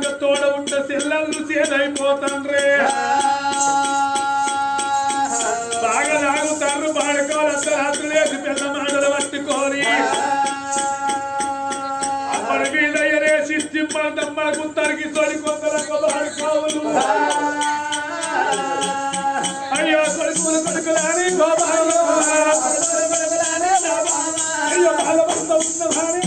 కనుక తోడ ఉంటే సెల్లలు సేదైపోతాండ్రే బాగా లాగుతారు పాడుకోవాలి అర్ధరాత్రులు వేసి పెద్ద మాటలు పట్టుకొని. అప్పటి మీద ఎరేసి తిమ్మల గుత్తరికి తొలి కొందరకు పాడుకోవులు అయ్యో కొడుకులు కొడుకులాని గోపాలు అయ్యో బాలబంద ఉన్న భారీ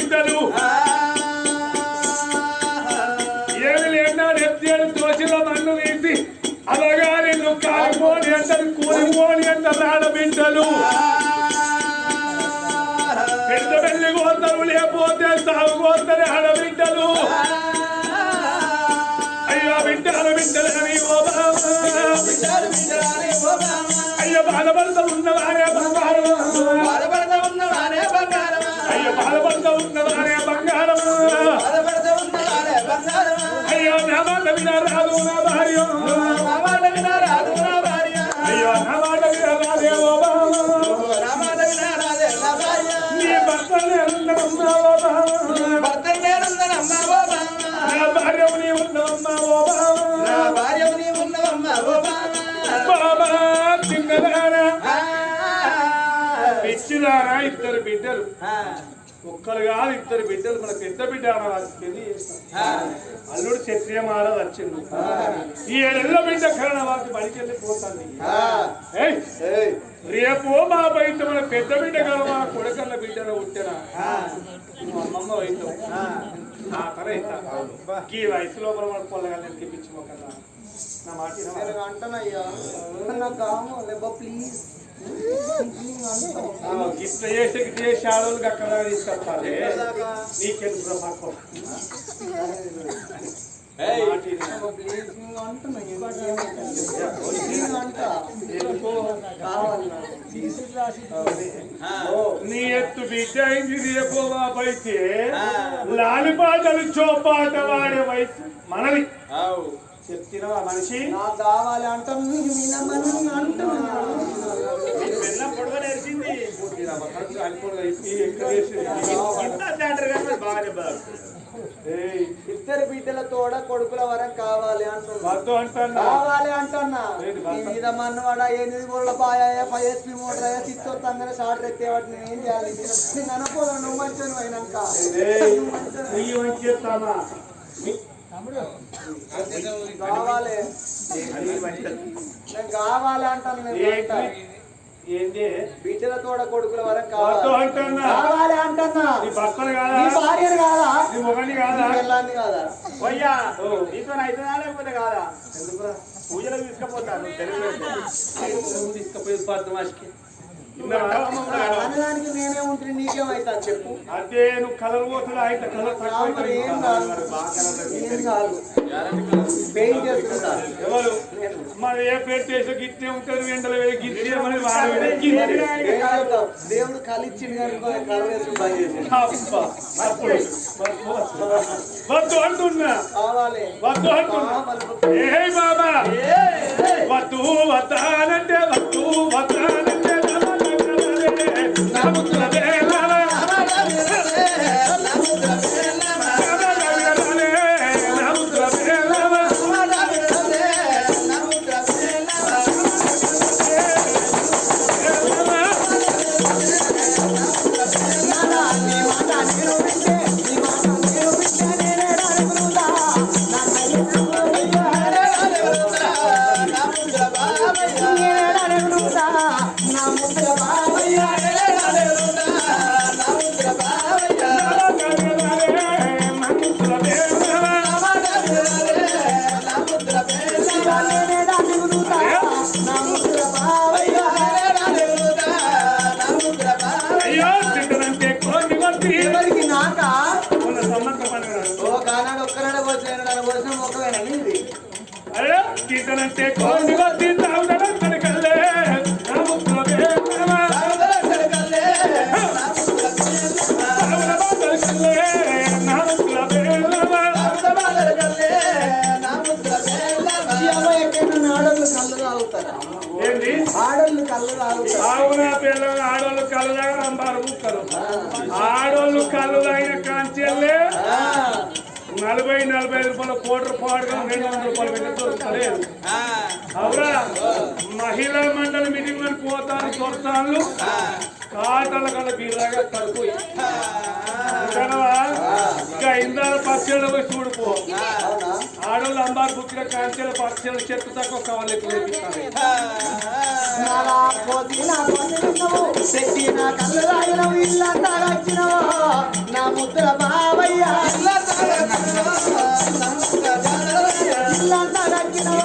బిడ్డలు ఏమి మన్ను తీసి అలాగా నిన్ను కాలిపోని అంటారు కూలిపోని అంటారు పెద్ద పెళ్ళి కోతలు లేకపోతే సాగు కోతలు ఆడబిడ్డలు. అయ్యో బిడ్డలు ఓ బాబా. అయ్యో బాధపడతా ఉన్నవారే బంగారం. అయ్యో బాధపడతా ఉన్నవారే నా ఒక్కరు కాదు ఇద్దరు బిడ్డలు. మన పెద్ద బిడ్డ పెళ్ళి అల్లుడు క్షత్రియ మహారాజు వచ్చిండు. ఈ ఏడెళ్ళ బిడ్డ కరణ వారికి బడికి వెళ్ళిపోతాంది. ఏయ్, రేపు మా బయట మన పెద్ద బిడ్డ గారు మా కొడుకన్న పుట్టిన నువ్వు అమ్మమ్మ అవుతావు నా అవుతా ఈ వయసు లోపల మన పొల్లగానే తెప్పించుకోకన్నా నా మాట? అంటనయ్యా ప్లీజ్ గిట్ల చేసి గిట్ల చేసి ఆడోళ్ళకి అక్కడ తీసుకొస్తాలే నీకెందు మాకు నీ ఎత్తు బిడ్డ రేపో బాబైతే లాలిపాటలు చోపాట వాడే వయసు మనది చెప్తినవా మనిషి? నాకు కావాలి అంటాను పొడవ నేర్చింది. ఇద్దరు బిడ్డల తోడ కొడుకుల వరకు కావాలి అంటున్నా. కావాలి అంటున్నా? మీద మన్నవాడ ఎనిమిది గోళ్ళ పాయ ఫైవ్ ఎస్పీ మోటార్ అయ్యా సిక్స్ వస్తాను షార్ట్ ఎత్తేవాటి నేను ఏం చేయాలి? నేను అనుకోను నువ్వు మంచి చేస్తామా కావాలి నేను కావాలి అంటాను నేను ఏంటి అంటా. ఏంటి బిడ్డల తోడ కొడుకుల వరకు కావాలి అంటున్నా కావాలి అంటున్నా నీ భర్తలు కాదా నీ భార్యను కాదా నీ మొగని కాదా పోయ్యా నీతో అవుతుందా లేకపోతే కాదా ఎందుకురా పూజలకు తీసుకుపోతాను తెలుగు తీసుకపోయి అనడానికి నేనే ఉంటుంది నీకేమైతా చెప్పు. అదే నువ్వు కలర్ పోతున్నా అయితే కలర్ ఏం. కాదు. పెయింట్ ఎవరు? మరి ఏ చేసే గిట్టే. దేవుడు కలిచ్చింది కనుక కలర్ పని వద్దు అంటున్నా. కావాలి. వద్దు అంటున్నా. ఏ బాబా. వద్దు వద్దానంటే వద్దు. Take on నలభై నలభై ఐదు రూపాయల కోటి రూపాయలుగా రెండు వందల రూపాయలు పెట్టి. దొరుకుతలేదు అవురా మహిళా మండలి మీటింగ్ అని పోతాను దొరతాను కాటల కళ్ళ బీరాగా తడిపోయి ఇంకా ఇందాల పక్షులు పోయి చూడిపో ఆడోళ్ళు అంబారు బుక్కిన కాంచెల పక్షులు చెట్టు తక్కువ కావాలి లేపిస్తాను నాలా కోతి నా కళ్ళు తాగినవు, ఇల్లంతా వచ్చినవు, నా. ఇల్లంతా వచ్చినవు,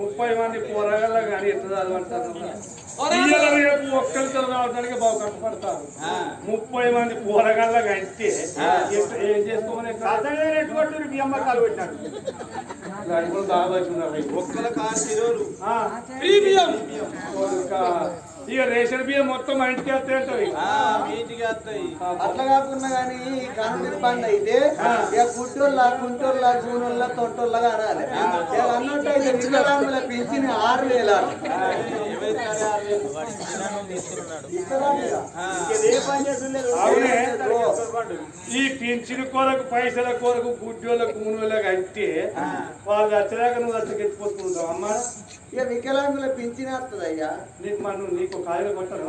ముప్పై మంది పోరగాళ్ళ కానీ ఎట్లా చదవంటారు? రేపు ఒక్కరి చదవడానికి బాగా కష్టపడతారు. ముప్పై మంది పోరగాళ్ళ కంటే ఏం చేసుకోమని బాగా వచ్చినారు ఒక్కల ప్రీమియం. ఇక రేషన్ బియ్యం మొత్తం మా ఇంటికి వస్తాయి అట్లా కాకుండా కానీ కరెంట్ బంద్ అయితే ఇక గుడ్డోళ్ళ కుంటోళ్ళ గూనోళ్ళ తొట్టోళ్ళ అనాలి ఇక అన్నట్టు అయితే వికలాంగుల పింఛన్ ఆరు వేల. ఈ పింఛన్ కొరకు పైసల కొరకు గుడ్డోళ్ళ కూనోళ్ళకి అంటే వాళ్ళు వచ్చేదాకా నువ్వు వచ్చి అమ్మా ఇక వికలాంగుల పింఛన్ వస్తుంది అయ్యా. నీకు మనం నీకు కాయలు కొట్టాలి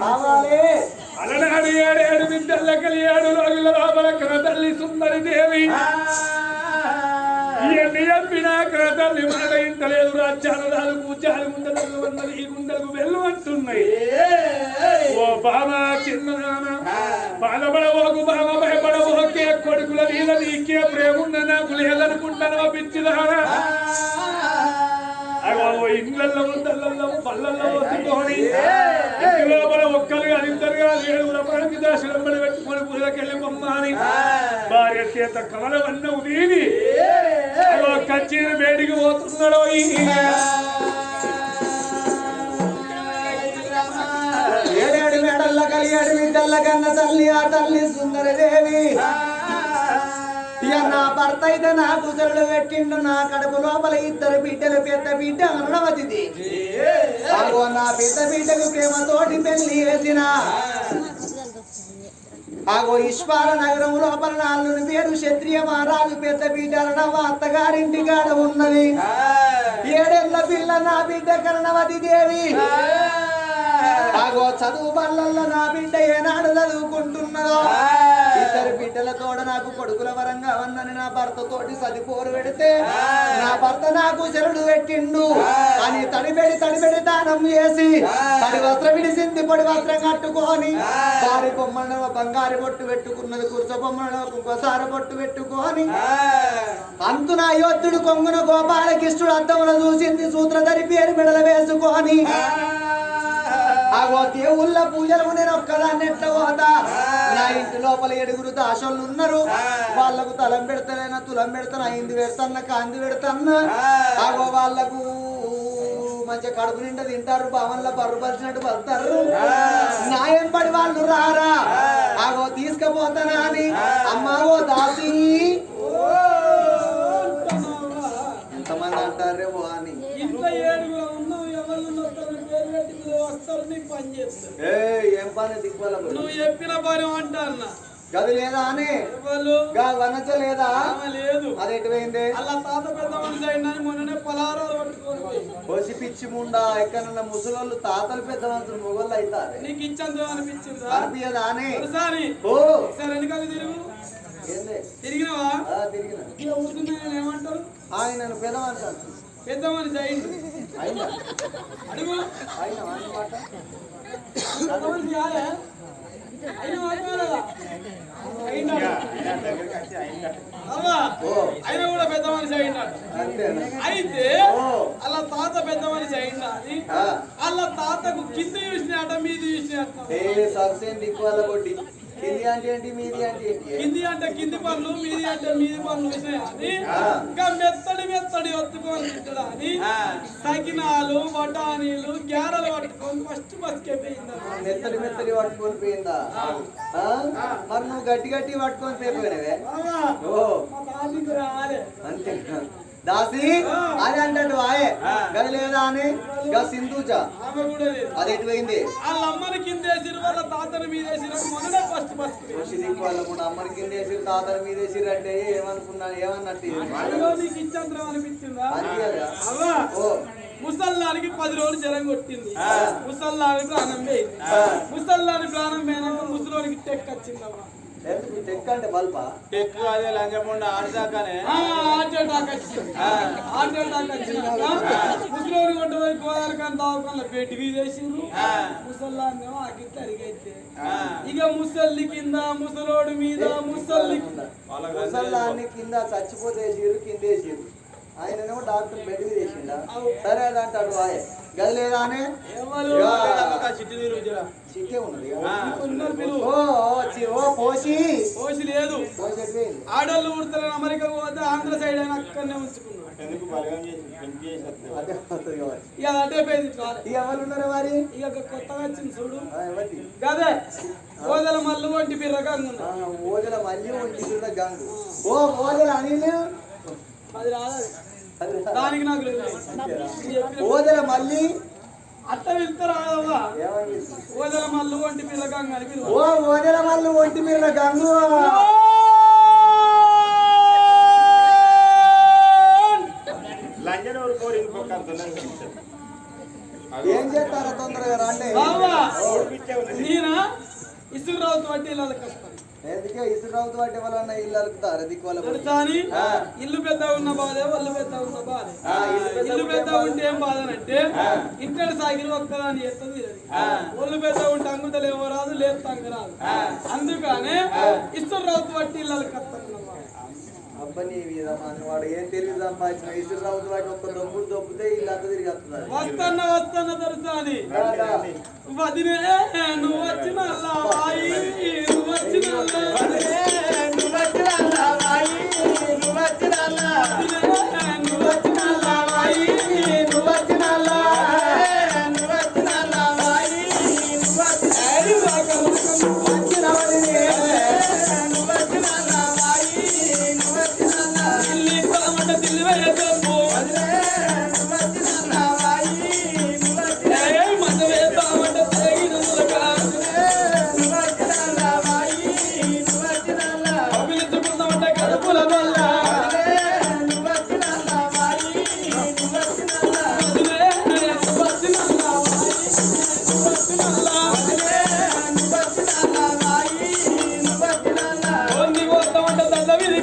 కావాలి. అలనాడు ఏడు ఏడు బిడ్డల కలియాడు రోజుల లోపల కరతల్లి సుందరి దేవి. ఎన్ని చెప్పినా కరతల్లి మాట ఇంటలేదు రాజ్యాలు రాలు పూజాలు గుండెలకు ఉన్నది ఈ గుండెలకు వెళ్ళు అంటున్నాయి. ఓ బామా చిన్న బాధపడవోకు బామ భయపడవోకే కొడుకుల మీద నీకే ప్రేమున్న నాకు లేదనుకుంటాను పిచ్చిదారా అగో ఇళ్ళల్లో ఉందల్లో పళ్ళల్లో వస్తుందని ఇంటి లోపల ఒక్కరుగా ఇద్దరుగా ఏడుగుల పనికి దర్శనం పడి పెట్టుకొని పుల్లకెళ్ళి బొమ్మని భార్య చేత కమల వన్నవు కచ్చిన వేడికి పోతున్నాడో ఈ. ఏడేడు మేడల్ల కలియాడు బిడ్డల్ల కన్న తల్లి ఆ తల్లి సుందరదేవి. నా భర్త అయితే నా కుసరుడు పెట్టిండు నా కడుపు లోపల ఇద్దరు బిడ్డలు పెద్ద బిడ్డ అనవతిది. అగో నా పెద్ద బిడ్డకు ప్రేమతోటి పెళ్ళి వేసిన ఆగో ఈశ్వర నగరం లోపల నాలుగు పేరు క్షత్రియ మహారాజు పెద్ద బిడ్డ అత్తగారింటి కాడ ఉన్నది. ఏడేళ్ళ పిల్ల నా బిడ్డ కర్ణవతి దేవి. ఆగో చదువు బల్లల్లో నా బిడ్డ ఏనాడు చదువుకుంటున్నదో. ఇద్దరు బిడ్డలతోడ నాకు కొడుకుల వరంగా వన్నని నా భర్త తోటి సదిపోరు పెడితే నా భర్త నాకు శరుడు పెట్టిండు. అని తడిబెడి తడిబెడి దానం చేసి తడి వస్త్రం విడిసింది పొడి వస్త్రం కట్టుకొని. వారి బొమ్మలను బంగారు బొట్టు పెట్టుకున్నది కుర్చ బొమ్మలను కుంకసార బొట్టు పెట్టుకొని. అంతున యోధుడు కొంగున గోపాలకృష్ణుడు అద్దమున చూసింది సూత్రధరి పేరు మెడల వేసుకొని. ఆగో దేవుళ్ళ పూజలకు నేను ఒక్కదాన్ని ఎట్లా పోతా? నా ఇంటి లోపల ఏడుగురు దాసోళ్ళు ఉన్నారు. వాళ్ళకు తలం పెడతానైనా తులం పెడతాను అయింది పెడతాను కాంది పెడతాను ఆగో వాళ్ళకు మంచిగా కడుపు నిండా తింటారు భవన్లో బర్రు పరిచినట్టు పడతారు. నాయం పడి వాళ్ళు రారా? ఆగో తీసుకుపోతానా అని? అమ్మా ఓ దాసి. నీకు పని చేస్తారు? ఏ పని దిక్కువల నువ్వు చెప్పిన పని అంట అన్న? గది లేదా అని? ఎవరు? వనచ లేదా? లేదు. అది ఎటువైంది? అలా తాత పెద్ద మనిషి అయినా మొన్ననే పలారాలు పట్టుకొని. కోసి పిచ్చి ముండా ఎక్కడన్నా ముసలోళ్ళు తాతలు పెద్ద మనుషులు మొగోళ్ళు అవుతారు? నీకు ఇచ్చందు అనిపించిందా? అనిపించదా అని? ఒకసారి ఓ సరే వెనకాల తిరుగు. తిరిగినవా? తిరిగిన. ఏమంటారు ఆయన పెద్ద మనిషి అయింది. అయినా అడుగు మనిషి కాలే. అయినా మాట్లాడదా అయినా. కూడా పెద్ద మనిషి అంతేనా అయితే. అలా తాత పెద్ద మనిషి అయిందా అని ఆ. అలా తాతకు కింద చూసినట మీది చూసినట్ట కింది అంటే ఏంటి మీది అంటే ఏంటి? కింది అంటే కింది పనులు మీది అంటే మీది పనులు. ఇంకా మెత్తడి మెత్తడి ఒత్తుకొని తింటడా అని సకినాలు బఠానీలు గ్యారలు పట్టుకొని ఫస్ట్ బతికెపోయిందా? మెత్తడి మెత్తడి పట్టుకొని పోయిందా? మరి నువ్వు గట్టి గట్టి పట్టుకొని పోయిపోయినవే? ఓ. అంతే. దాసి అది అంటాడు ఆయే గది లేదా అని? గా లేదు. అది ఎటు పోయింది? వాళ్ళ అమ్మని కింద వేసిరు వాళ్ళ తాతని మీద వేసిరు ఫస్ట్ దిక్కు వాళ్ళ కూడా అమ్మని కింద వేసి తాతల మీద వేసిర్రు అంటే ఏమనుకున్నాను ఏమన్నట్టు? నీకు అనిపించిందా? ఓ. ముసల్లానికి పది రోజులు జ్వరం కొట్టింది. ముసల్లానికి ప్రాణం పోయింది. ముసల్లాని ప్రాణం పోయినాక ముసలోనికి టెక్ వచ్చిందమ్మా టెక్ అంటే బల్పా ఎక్కువ అదే లంచకుండా ఆడదాకానే ముసలోని కొట్టు పోయి గోదావరి కానీ దవాఖానలో పెట్టి వీదేసిండ్రు. ముసల్లాన్ని ఆకిట్లా అరిగైతే ఇక ముసల్లి కింద ముసలోడి మీద ముసల్లి ముసల్లాన్ని కింద. చచ్చిపోతే కింద వేసిర్రు ఆయననేమో డాక్టర్ బెడ్ మీద వేసిండా? సరే అది అంటాడు ఆయే గది లేదా అని చిట్టి ఉన్నది ఓ పోసి. పోసి లేదు? ఆడోళ్ళు ఉడతలేని అమెరికా పోతే ఆంధ్ర సైడ్ అయినా అక్కడనే ఉంచుకున్నాడు కావాలి. ఇక కొత్తగా వచ్చింది చూడు? గదే ఓదల మల్లు వంటి ఉన్నది ఓదెల మళ్ళీ ఒంటి చూడ గంగు ఓ ఓదెల అనిల్? అది రాదు దానికి నాకు ఓదెల మళ్ళీ అట్ట వెళ్తే రాదవ్వా ఏమని ఓదల మల్లు వంటి బిర్రకంగా అని పిలువ ఓ ఓదెల మళ్ళీ ఒంటి మీద గంగు. ఏం చేస్తారా తొందరగా రండి. నేనా ఇసురు రావుతు వడ్డీ ఇళ్ళ ఇసురావుతు వాటి వలన ఇల్లు అలుకుతారు ఇల్లు పెద్ద ఉన్న బాధే వాళ్ళు పెద్ద ఉన్న బాధే. ఇల్లు పెద్ద ఉంటే ఏం బాధ అంటే ఇంటర్ ఒక్కదాని ఎత్తది అది ఒళ్ళు పెద్ద ఉంటే అంగుతలేమో రాదు లేదు తంగ రాదు. అందుకనే ఇస్తారు రావుతు బట్టి ఇళ్ళ కష్టం అబ్బని విధమని వాడు ఏం సంపాదించిన. ఇసురావుతు వాటి ఒక్క దొంగుడు దొబ్బితే ఇల్లు అంతా తిరిగి వస్తున్నారు అని వదినే నువ్వు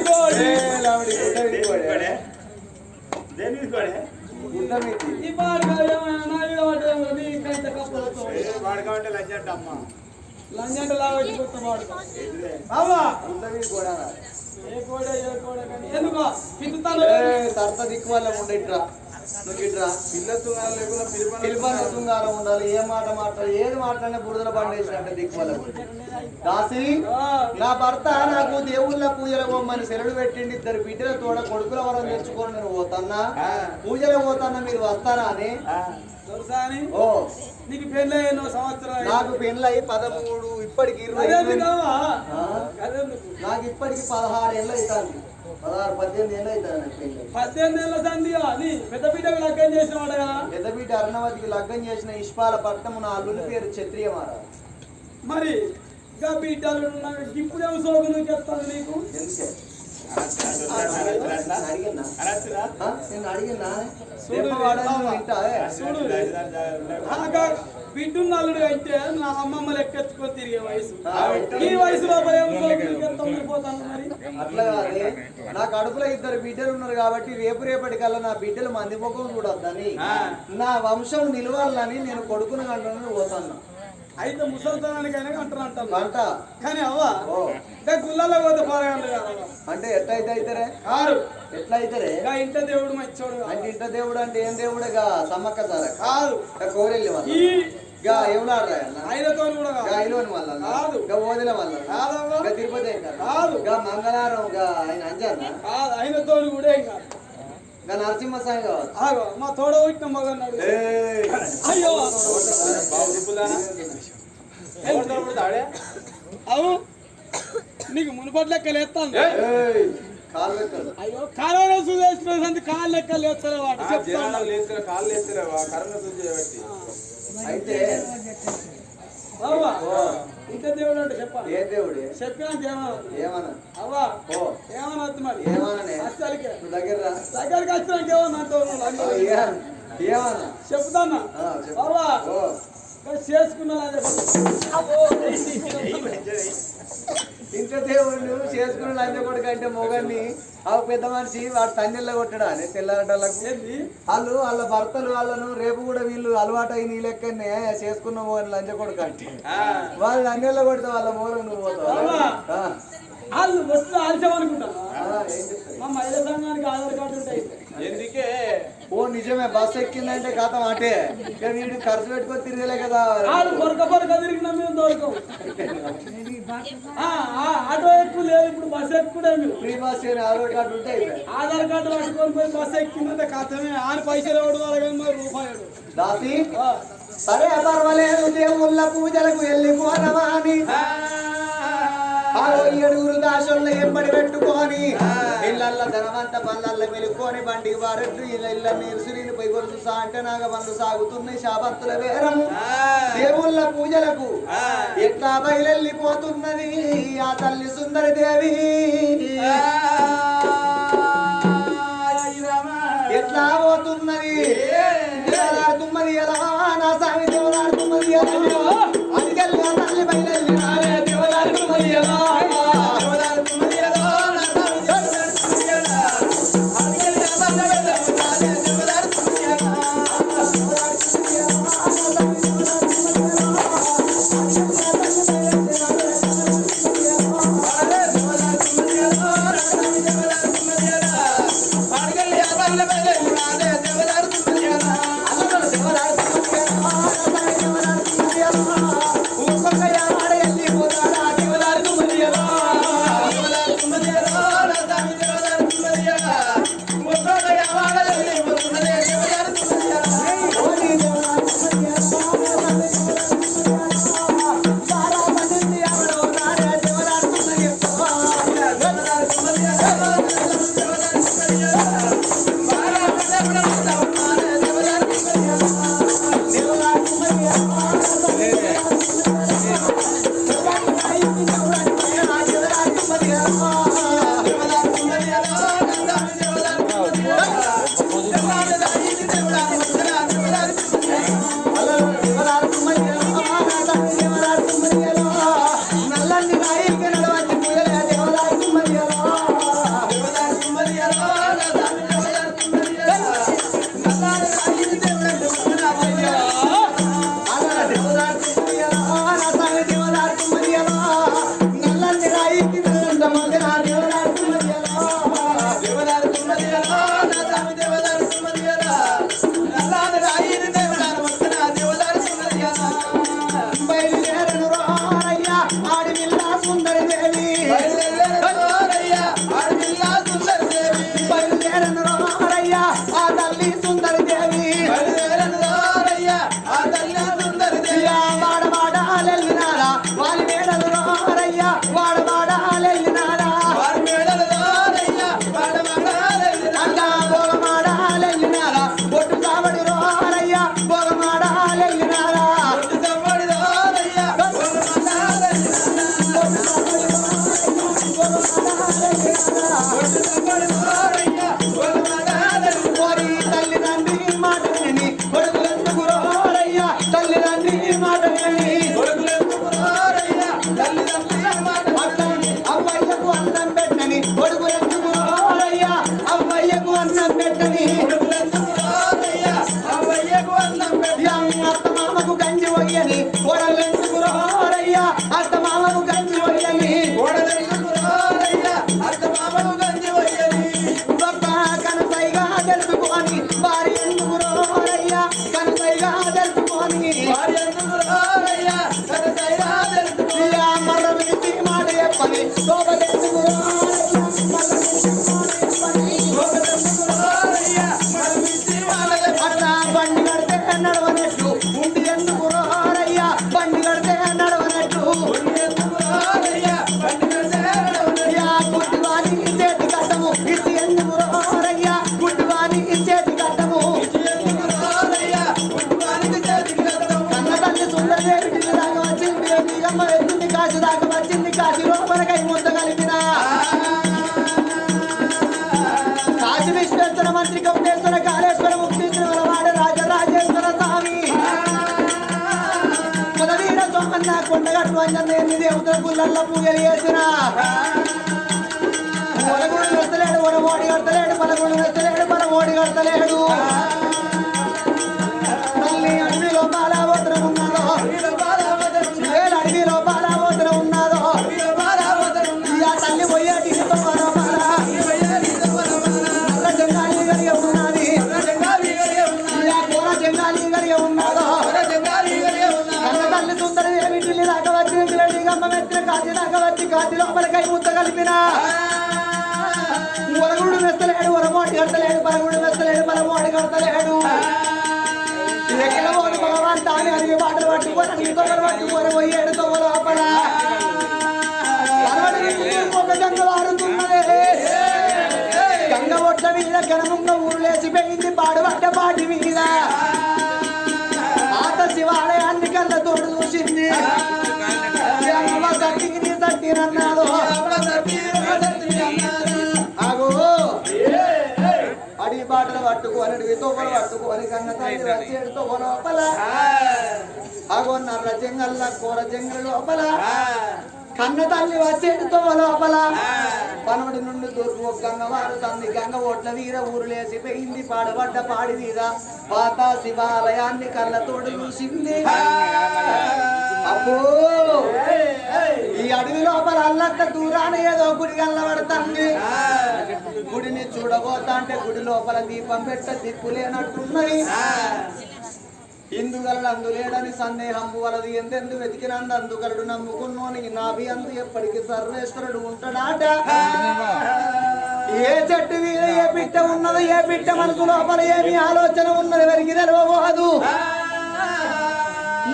దండ విధికోడి. దేనికోడే? దేనికోడే? ఈ పాడుగా ఏమైనా నా మీద పడ్డదేమో నీ కంచె కప్పలతో. ఏ లంచం అంటే అమ్మ. లంజంట కొత్త కూడా ఏ కోడ, ఏ కోడ. ఎందుకో? పితుతాను. తర్త దిక్కు వాళ్ళ ఉండేట్రా నువ్వు ఇట్రా పిలుపన శృంగారం ఉండాలి. ఏ మాట మాట్లాడాలి ఏది మాట్లాడినా బురదల పండేసినట్టే దిక్కు వాళ్ళ దాసి నా భర్త నాకు దేవుళ్ళ పూజల బొమ్మని సెలవు పెట్టిండి ఇద్దరు బిడ్డల తోడ కొడుకుల వరం తెచ్చుకొని నేను పోతాన్నా. పూజలు పోతాన్నా మీరు వస్తారా అని? ఓ. నీకు పెళ్ళి ఎన్నో సంవత్సరాలు నాకు పెళ్ళై పదమూడు ఇప్పటికి ఇరవై? నాకు ఇప్పటికి పదహారు ఏళ్ళు అవుతుంది. పదహారు పద్దెనిమిది ఏళ్ళు పెళ్ళి. పద్దెనిమిది ఏళ్ళ సంధి అని పెద్ద బిడ్డకు లగ్గం చేసిన వాడు కదా పెద్ద బిడ్డ అరుణవతికి లగ్గం చేసిన ఇష్పాల పట్నం నా అల్లుని పేరు క్షత్రియ మహారాజు మరి ఇంకా బిడ్డలు ఉన్నాయి. ఇప్పుడేమో సోకు నువ్వు చెప్తాను నీకు? ఎందుకే? నేను అల్లుడు అంటే నా అమ్మమ్మ లెక్కెత్తుకొని తిరిగే వయసు ఈ వయసు లోపల మరి అట్లా కాదు నా కడుపులో ఇద్దరు బిడ్డలు ఉన్నారు కాబట్టి రేపు రేపటి కల్లా నా బిడ్డలు మంది ముఖం చూడొద్దని నా వంశం నిలవాలని నేను కొడుకుని కంటున్నాను పోతాను అయితే ముసలితనానికైనా అంటారు. అంటాను పంట కానీ అవ్వ ఓ. ఇంకా గుళ్ళలో పోతే పోరాడు అంటే ఎట్లయితే అయితేరే? కారు ఎట్లా అయితేరే? ఇంకా ఇంట దేవుడు మంచోడు. అంటే ఇంట దేవుడు అంటే ఏం దేవుడుగా సమ్మక్క సార? కాదు. కోరెల్లి వల్ల ఈ గా ఎవలాడరా అన్న? ఆయనతో కూడా కాదు. గా ఇలోని వల్ల కాదు. గా ఓదిల వల్ల కాదవ్వ. గా తిరుపతి ఇంకా కాదు? గా మంగళవారం గా ఆయన అంజన్న కాదు ఆయనతో కూడా నరసింహస్వామి కావచ్చు? ఆగో మా తోడ పుట్టిన మగన్నాడు. ఏయ్. అయ్యో. అవు. నీకు మునుపటి. కాలు పెట్టాడు అయ్యో కరోనా సుదేశ్ కాళ్ళు లెక్కలు ఎత్తలే వాడు. చెప్తాను. అయితే అవ్వా ఇంత దేవుడు అంటే చెప్పాలి. ఏ దేవుడే? చెప్పినాక ఏమన్నా ఏమన్నా? అవ్వా ఓ ఏమన్నా వద్దు మరి? ఏమన్నానే? అస్సలకే. నువ్వు దగ్గర. దగ్గరికి వచ్చినాక ఏమన్నా అంటావు ఏమన్నా? చెప్తానా. అవ్వా. దేవుడు నువ్వు చేసుకున్న లంచ కొడుకు అంటే మొగన్ని ఆ పెద్ద మనిషి వాడు తన్నెళ్ళ కొట్టడా అని తెల్లారటలకు? వాళ్ళు వాళ్ళ భర్తలు వాళ్ళను రేపు కూడా వీళ్ళు అలవాటు అయి నీ లెక్కనే చేసుకున్న మోగని లంచ కొడుకు అంటే. వాళ్ళు తన్నెళ్ళ కొడితే వాళ్ళ మోగ నువ్వు పోతావు వాళ్ళు వస్తు ఆలస్యం అనుకుంటాను ఆ, ఏం చెప్తావు? మా మహిళా సంఘానికి ఆధార్ కార్డు ఉంటాయి. ఎందుకే? ఓ నిజమే బస్ ఎక్కిందంటే కథం అటే ఇక వీడు ఖర్చు పెట్టుకొని తిరగలే కదా. వాళ్ళు తిరిగిన మేము దొరకం. ఆటో ఎక్కువ లేదు ఇప్పుడు బస్ ఎక్కువ ఫ్రీ బస్ ఆధార్ కార్డు ఉంటే. ఆధార్ కార్డు పట్టుకొని పోయి బస్ ఎక్కిందంటే కథమే ఆని పైసలు ఎవడు వాళ్ళకి మరి రూపాయలు దాసి సరే పర్వాలేదు దేవుళ్ళ పూజలకు వెళ్ళిపోనమా అని ఆ. ఏడుగురు దాసులను ఎంబడి పెట్టుకొని ఇళ్ళల్ల ధనవంత పళ్ళల్ల మెలుకొని బండికి వారెట్టు ఇళ్ళ ఇళ్ళ నీరుసుని పోయి కొలుసు సా అంటే నాగ బండ్లు సాగుతున్నాయి శాపత్తుల వేరం దేవుళ్ళ పూజలకు ఎట్లా బయలెళ్ళిపోతున్నది ఆ తల్లి సుందరి దేవి? ఎట్లా పోతున్నది? దేవలాడుతున్నది ఎలా నా స్వామి దేవలాడుతున్నది ఎలా అందుకెళ్ళి తల్లి బయలెళ్ళినారే ఓరి కడితే మెత్తలేడు ఒరమోడి కడతలేడు పరగుడు మెత్తలేడు పరమోడి కడతలేడు ఎక్కడ పోను భగవాన్ తాను అడిగి బాటలు పట్టుకొని నీ తొగలు పట్టుకొని పోయి ఏడుతో లోపల పరవడి నుంచి గంగ ఒడ్డ మీద గణముంగ ఊరు లేచిపోయింది పాడుబడ్డ పాటి మీద. అడి బాటలు పట్టుకొని అడిగి తోపలు పట్టుకొని కన్న తల్లి వచ్చేడు తోప లోపల. ఆగో నర్ర జంగల్ల కూర జంగల లోపల. కన్న తల్లి వచ్చేడు తోవ లోపల పనవడి నుండి తూర్పు ఒక గంగవారు తంది గంగ ఓట్ల వీర ఊరులేసి పోయింది పాడబడ్డ పాడి మీద. పాత శివాలయాన్ని కళ్ళతోడు చూసింది. అబ్బో! ఈ అడవి లోపల అల్లక్క దూరాన ఏదో గుడి కళ్ళబడుతుంది గుడిని చూడబోతా అంటే గుడి లోపల దీపం పెట్ట దిక్కు లేనట్టున్నది ఇందుగలడు అందులేడని సందేహం వలది ఎందెందు వెతికినందు అందుగలడు నమ్ముకున్నోనికి నాభి అందు ఎప్పటికీ సర్వేశ్వరుడు ఉంటాడాట. ఏ చెట్టు మీద ఏ పిట్ట ఉన్నదో ఏ పిట్ట మనసు లోపల ఏమి ఆలోచన ఉన్నది వరికి తెలవబోదు.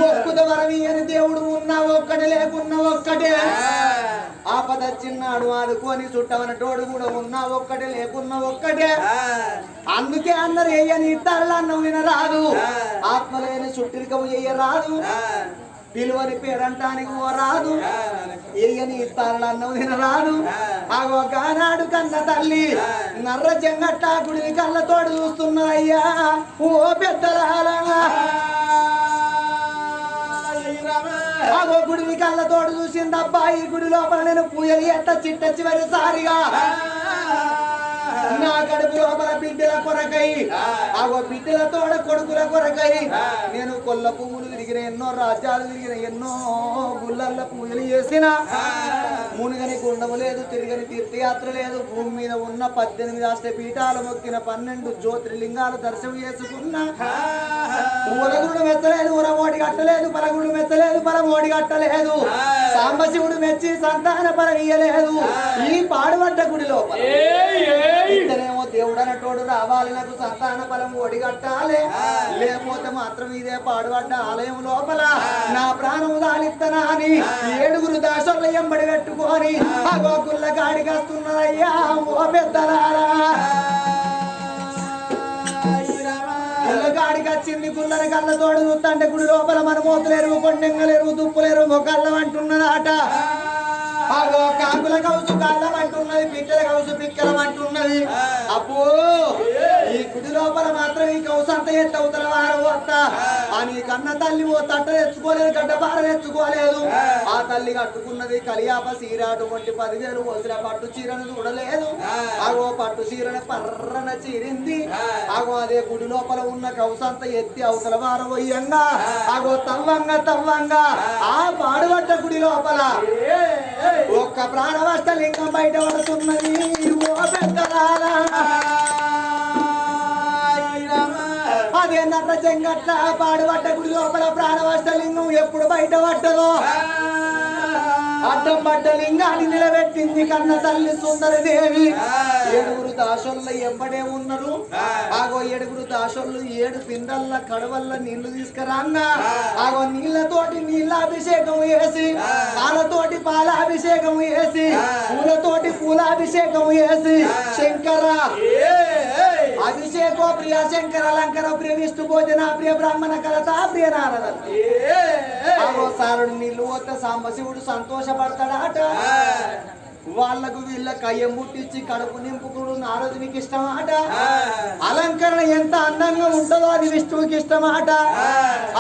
మొక్కుద వరవి అని దేవుడు ఉన్నా ఒక్కటి లేకున్నా ఒక్కటే. ఆపద చిన్నాడు ఆదుకొని చుట్టవన తోడు కూడా ఉన్నా ఒక్కటే లేకున్నా ఒక్కటే. అందుకే అందరు ఎయ్యని ఇతరులు అన్నం వినరాదు. ఆత్మ లేని చుట్టిరికము ఎయ్యరాదు పిలువని పేరంటానికి ఓ రాదు ఎయ్యని ఇత్తారలు అన్నం తినరాదు ఆగో గానాడు కన్న తల్లి నర్ర చెంగట్టాకుడిని కళ్ళతోడు చూస్తున్నదయ్యా ఓ పెద్దలారా. ఆగో గుడిని కళ్ళతోడు చూసింది అబ్బాయి గుడి లోపల నేను పూజలు ఎట్ట చిట్ట చివరిసారిగా నా కడుపు లోపల బిడ్డల కొరకై ఆగో బిడ్డల తోడ కొడుకుల కొరకై నేను కొల్ల పువ్వులు తిరిగిన ఎన్నో రాజ్యాలు తిరిగిన ఎన్నో గుళ్ళల్ల పూజలు చేసిన. మునిగని గుండము లేదు తిరిగని తీర్థయాత్ర లేదు భూమి మీద ఉన్న పద్దెనిమిది అష్ట పీఠాలు మొక్కిన పన్నెండు జ్యోతిర్లింగాలు దర్శనం చేసుకున్నా. ఊరగుడు మెచ్చలేదు ఊరమోడి కట్టలేదు పరగుడు మెచ్చలేదు పరమోడి కట్టలేదు. సాంబశివుడు మెచ్చి సంతాన పరం ఇయ్యలేదు ఈ పాడుబడ్డ గుడి లోపల ఇద్దరేమో దేవుడు అన్నటోడు రావాలి నాకు సంతాన ఫలం ఓడి కట్టాలి లేకపోతే మాత్రం ఇదే పాడుబడ్డ ఆలయం లోపల నా ప్రాణం దాలిత్తనా అని ఏడుగురు దాసోళ్ళ ఎంబడి పెట్టుకొని గాడికి వస్తున్నదయ్యా ఓ పెద్దలారా. గాడికి వచ్చింది గుల్లరి కళ్ళ తోడు చూస్తుంటే గుడి లోపల మన మూతలేరు కొండెంగలేరు దుప్పులేరు మొక్కళ్ళం అంటున్నదాట. అగో కాకుల కౌసు కాళ్ళం అంటున్నది పిట్టల కౌసు పిక్కలం అంటున్నది. అబ్బో ఈ గుడి లోపల మాత్రం ఈ కౌసు అంత ఎత్త అవుతల వారు వత్త అని కన్న తల్లి ఓ తట్ట తెచ్చుకోలేదు గడ్డ పార తెచ్చుకోలేదు. ఆ. తల్లి కట్టుకున్నది కలియాప చీర అటువంటి పదివేలు వసిన పట్టు చీరను చూడలేదు. అగో పట్టు చీరను పర్రన చీరింది. అగో అదే గుడి లోపల ఉన్న కౌసంత ఎత్తి అవతల వారు అగో తవ్వంగా తవ్వంగా. ఆ. పాడుబడ్డ గుడి లోపల. ఒక్క ప్రాణవష్ట లింగం బయట పడుతున్నది. ఓ పెద్దలారా. అదే నట చెంగట్ల పాడుబడ్డ గుడి లోపల ప్రాణవష్ట లింగం ఎప్పుడు బయట పడ్డదో? అడ్డం పడ్డ లింగాన్ని నిలబెట్టింది కన్న తల్లి సుందరి దేవి ఏడుగురు దాసోళ్ళ ఎంబడే ఉన్నారు. ఆగో ఏడుగురు దాసోళ్ళు ఏడు పిండల్ల కడవల్ల నీళ్ళు తీసుకురాంగా ఆగో నీళ్ళతోటి నీళ్ళాభిషేకం వేసి పాలతోటి పాలాభిషేకం వేసి పూలతోటి పూలాభిషేకం వేసి శంకర. అభిషేకో ప్రియ శంకర అలంకర ప్రియ విష్ణు భోజన ప్రియ బ్రాహ్మణ కలత ప్రియ నారద. ఆగో సారుడు నీళ్ళు పోతే సాంబశివుడు సంతోషపడతాడట. వాళ్ళకు వీళ్ళకి అయ్యం ముట్టించి కడుపు నింపుకుడు నారదునికి ఇష్టమాట. అలంకరణ ఎంత అందంగా ఉంటుందో అది విష్ణువుకి ఇష్టమాట.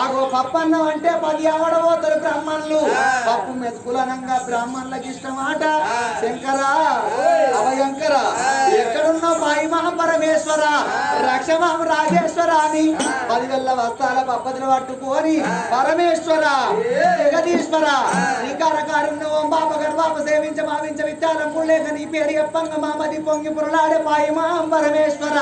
ఆగో పప్పు అన్నం అంటే పది ఆవడబోతారు బ్రాహ్మణులు. పప్పు మెతుకులనంగా బ్రాహ్మణులకు ఇష్టమాట. శంకర అభయంకర ఎక్కడున్న పాయిమా పరమేశ్వర రక్షమా రాజేశ్వర అని పదివేల వస్త్రాల పద్ధతులు పట్టుకొని పరమేశ్వర జగదీశ్వర శ్రీకారకారుణ్ణి ఓం బాబ గర్వాప సేవించ భావించ విచారం పుల్లేక నీ పేరు ఎప్పంగ మామది పొంగి పురలాడే పాయిమా పరమేశ్వర.